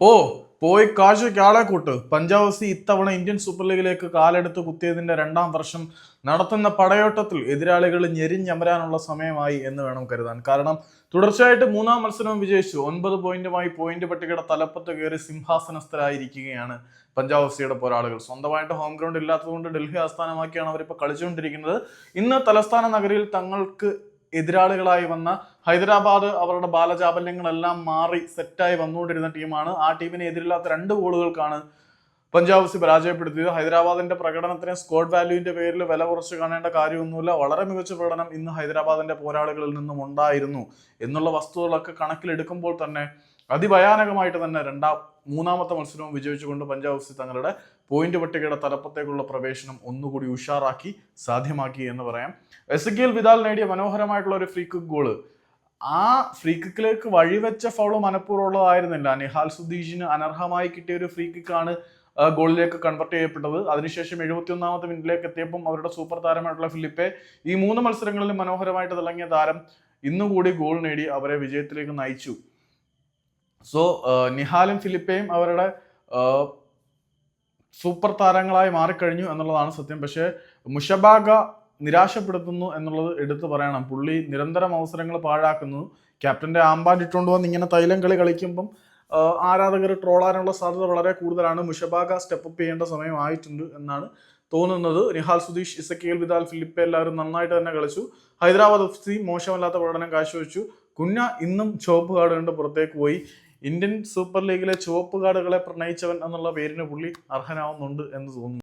ഓ പോയി കാശ് ആളെ കൂട്ട്. പഞ്ചാബ് സി ഇത്തവണ ഇന്ത്യൻ സൂപ്പർ ലീഗിലേക്ക് കാലെടുത്ത് കുത്തിയതിന്റെ രണ്ടാം വർഷം നടത്തുന്ന പടയോട്ടത്തിൽ എതിരാളികൾ ഞെരിഞ്ഞമരാനുള്ള സമയമായി എന്ന് വേണം കരുതാൻ. കാരണം തുടർച്ചയായിട്ട് മൂന്നാം മത്സരവും വിജയിച്ചു. ഒൻപത് പോയിന്റുമായി പോയിന്റ് പട്ടികയുടെ തലപ്പത്ത് കയറി സിംഹാസനസ്ഥരായിരിക്കുകയാണ് പഞ്ചാബ് സിയുടെ പോരാളികൾ. സ്വന്തമായിട്ട് ഹോം ഗ്രൗണ്ട് ഇല്ലാത്തതുകൊണ്ട് ഡൽഹി ആസ്ഥാനമാക്കിയാണ് അവരിപ്പോൾ കളിച്ചുകൊണ്ടിരിക്കുന്നത്. ഇന്ന് തലസ്ഥാന നഗരിയിൽ തങ്ങൾക്ക് എതിരാളികളായി വന്ന ഹൈദരാബാദ് അവരുടെ ബാലചാബല്യങ്ങളെല്ലാം മാറി സെറ്റായി വന്നുകൊണ്ടിരുന്ന ടീമാണ്. ആ ടീമിനെ എതിരില്ലാത്ത രണ്ട് ഗോളുകൾക്കാണ് പഞ്ചാബ് സി പരാജയപ്പെടുത്തിയത്. ഹൈദരാബാദിന്റെ പ്രകടനത്തിന് സ്കോഡ് വാല്യൂവിന്റെ പേരിൽ വില കുറച്ച് കാണേണ്ട കാര്യമൊന്നുമില്ല. വളരെ മികച്ച പ്രകടനം ഇന്ന് ഹൈദരാബാദിന്റെ പോരാളികളിൽ നിന്നും ഉണ്ടായിരുന്നു എന്നുള്ള വസ്തുതകളൊക്കെ കണക്കിലെടുക്കുമ്പോൾ തന്നെ അതിഭയാനകമായിട്ട് തന്നെ രണ്ടാം മൂന്നാമത്തെ മത്സരവും വിജയിച്ചുകൊണ്ട് പഞ്ചാബ് സി തങ്ങളുടെ പോയിന്റ് പട്ടികയുടെ തലപ്പത്തേക്കുള്ള പ്രവേശനം ഒന്നുകൂടി ഉഷാറാക്കി സാധ്യമാക്കി എന്ന് പറയാം. എസ് വിദാൽ നേടിയ മനോഹരമായിട്ടുള്ള ഒരു ഫ്രീ കിക്ക് ഗോൾ ആ ഫ്രീ കിക്കിലേക്ക് വഴിവെച്ച ഫൗൾ മനഃപൂർവമുള്ളതായിരുന്നില്ല. നിഹാൽ സുദീഷിന് അനർഹമായി കിട്ടിയ ഒരു ഫ്രീ കിക്കാണ് ഗോളിലേക്ക് കൺവെർട്ട് ചെയ്യപ്പെട്ടത്. അതിനുശേഷം എഴുപത്തി ഒന്നാമത്തെ മിനിറ്റിലേക്ക് എത്തിയപ്പം അവരുടെ സൂപ്പർ താരമായിട്ടുള്ള ഫിലിപ്പെ ഈ മൂന്ന് മത്സരങ്ങളിലും മനോഹരമായിട്ട് തിളങ്ങിയ താരം ഇന്നുകൂടി ഗോൾ നേടി അവരെ വിജയത്തിലേക്ക് നയിച്ചു. സോ നിഹാലും ഫിലിപ്പയും അവരുടെ സൂപ്പർ താരങ്ങളായി മാറിക്കഴിഞ്ഞു എന്നുള്ളതാണ് സത്യം. പക്ഷേ മുഷബാഗ നിരാശപ്പെടുത്തുന്നു എന്നുള്ളത് എടുത്തു പറയണം. പുള്ളി നിരന്തരം അവസരങ്ങൾ പാഴാക്കുന്നു. ക്യാപ്റ്റന്റെ ആമ്പാൻ ഇട്ടുകൊണ്ട് വന്ന് ഇങ്ങനെ തൈലം കളി കളിക്കുമ്പം ആരാധകർ ട്രോളാനുള്ള സാധ്യത വളരെ കൂടുതലാണ്. മുഷബാഗ സ്റ്റെപ്പ് അപ്പ് ചെയ്യേണ്ട സമയമായിട്ടുണ്ട് എന്നാണ് തോന്നുന്നത്. Nihal Sudheesh Ezequiel Vidal Philip എല്ലാവരും നന്നായിട്ട് തന്നെ കളിച്ചു. ഹൈദരാബാദ് എഫ് സി മോശമല്ലാത്ത പ്രകടനം കാഴ്ചവെച്ചു. കുഞ്ഞ ഇന്നും ചുവപ്പ് കാർഡ് കണ്ട് പുറത്തേക്ക് പോയി. ഇന്ത്യൻ സൂപ്പർ ലീഗിലെ ചുവപ്പ് കാർഡുകളെ പ്രണയിച്ചവൻ എന്നുള്ള പേരിന് പുള്ളി അർഹനാവുന്നുണ്ട് എന്ന് തോന്നുന്നു.